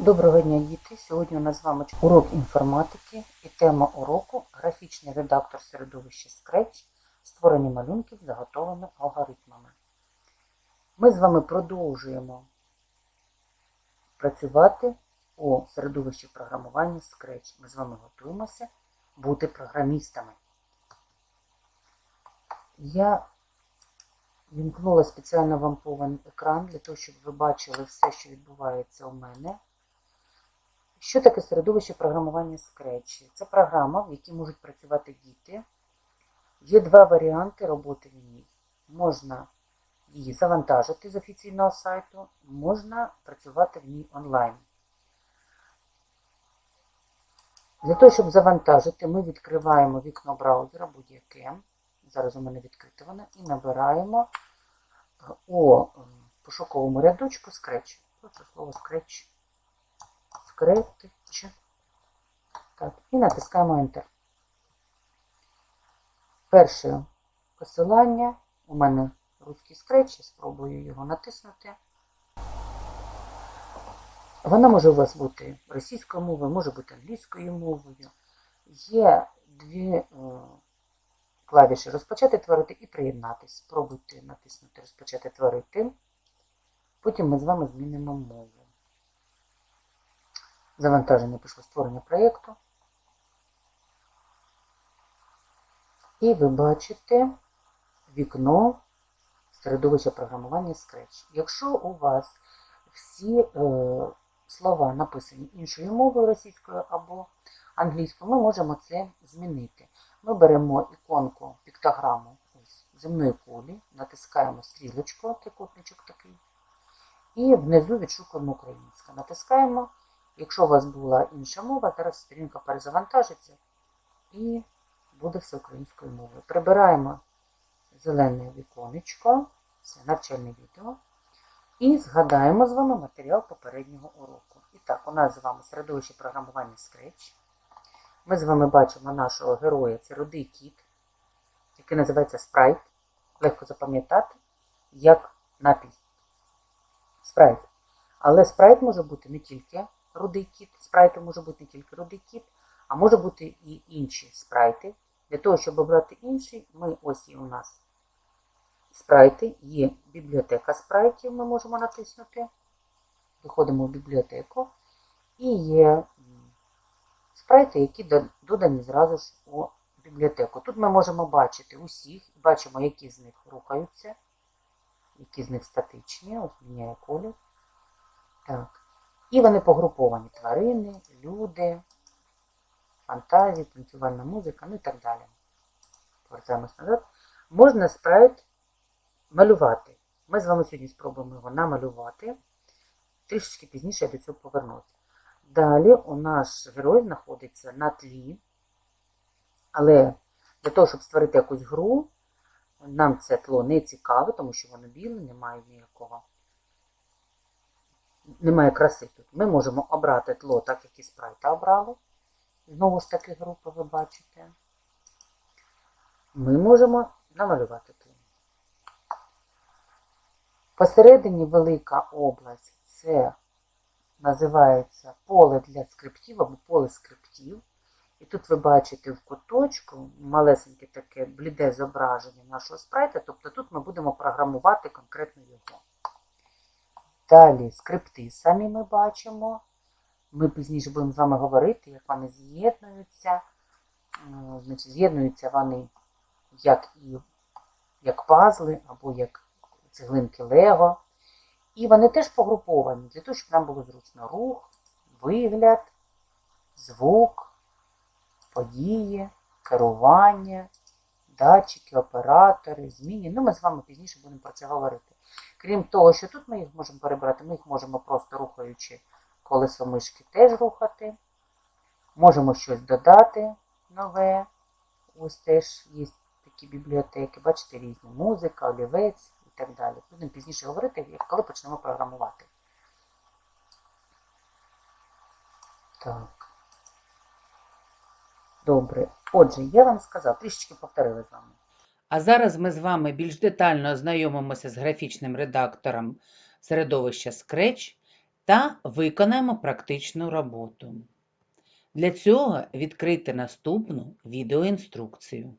Доброго дня, діти! Сьогодні у нас з вами урок інформатики і тема уроку графічний редактор середовища Scratch створення малюнків з заготовленими алгоритмами. Ми з вами продовжуємо працювати у середовищі програмування Scratch. Ми з вами готуємося бути програмістами. Я вімкнула спеціально вам повен екран для того, щоб ви бачили все, що відбувається у мене. Що таке середовище програмування Scratch? Це програма, в якій можуть працювати діти. Є два варіанти роботи в ній. Можна її завантажити з офіційного сайту, можна працювати в ній онлайн. Для того, щоб завантажити, ми відкриваємо вікно браузера будь-яке. Зараз у мене відкрите воно, і набираємо у пошуковому рядочку Scratch. Просто слово Scratch. Scratch. Так, і натискаємо Enter. Перше посилання. У мене русський Scratch, спробую його натиснути. Вона може у вас бути російською мовою, може бути англійською мовою. Є дві е, клавіші розпочати творити і приєднатись. Спробуйте натиснути Розпочати творити. Потім ми з вами змінимо мову. Завантаження пішло створення проєкту. І ви бачите вікно середовища програмування Scratch. Якщо у вас всі е, слова написані іншою мовою російською або англійською, ми можемо це змінити. Ми беремо іконку піктограму ось, земної кулі, натискаємо стрілочку, трикутничок такий, і внизу відшукуємо українська. Натискаємо. Якщо у вас була інша мова, зараз сторінка перезавантажиться і буде все українською мовою. Прибираємо зелене віконечко, це навчальне відео. І згадаємо з вами матеріал попереднього уроку. І так, у нас з вами середовище програмування Scratch. Ми з вами бачимо нашого героя, це рудий кіт, який називається спрайт. Легко запам'ятати, як напій. Спрайт. Але спрайт може бути не тільки рудий кіт, спрайтом може бути не тільки рудий кіт, а може бути і інші спрайти. Для того, щоб обрати інший, ми ось є у нас спрайти, є бібліотека спрайтів, ми можемо натиснути. Виходимо в бібліотеку. І є спрайти, які додані зразу ж у бібліотеку. Тут ми можемо бачити усіх, бачимо, які з них рухаються, які з них статичні, ось міняє колір. Так. І вони погруповані тварини, люди, фантазії, танцювальна музика, ну і так далі. Повертаємось назад. Можна спрайт малювати. Ми з вами сьогодні спробуємо його намалювати. Трішечки пізніше я до цього повернуся. Далі у наш герой знаходиться на тлі. Але для того, щоб створити якусь гру, нам це тло не цікаве, тому що воно біле, немає ніякого. Немає краси тут. Ми можемо обрати тло, так як і спрайта обрали. Знову ж таки, групи ви бачите. Ми можемо намалювати тло. Посередині велика область це називається поле для скриптів або поле скриптів. І тут ви бачите в куточку малесеньке таке бліде зображення нашого спрайта, тобто тут ми будемо програмувати конкретно. Далі скрипти самі ми бачимо. Ми пізніше будемо з вами говорити, як вони з'єднуються. Значить, З'єднуються вони як і як пазли, або як цеглинки Лего. І вони теж погруповані для того, щоб нам було зручно рух, вигляд, звук, події, керування, датчики, оператори, зміни. Ну, ми з вами пізніше будемо про це говорити. Крім того, що тут ми їх можемо перебрати, ми їх можемо просто рухаючи колесо мишки теж рухати. Можемо щось додати нове. Ось теж є такі бібліотеки, бачите, різні музика, олівець і так далі. Будемо пізніше говорити, коли почнемо програмувати. Так. Добре. Отже, я вам сказав, трішечки повторили з вами. А зараз ми з вами більш детально ознайомимося з графічним редактором середовища Scratch та виконаємо практичну роботу. Для цього відкрити наступну відеоінструкцію.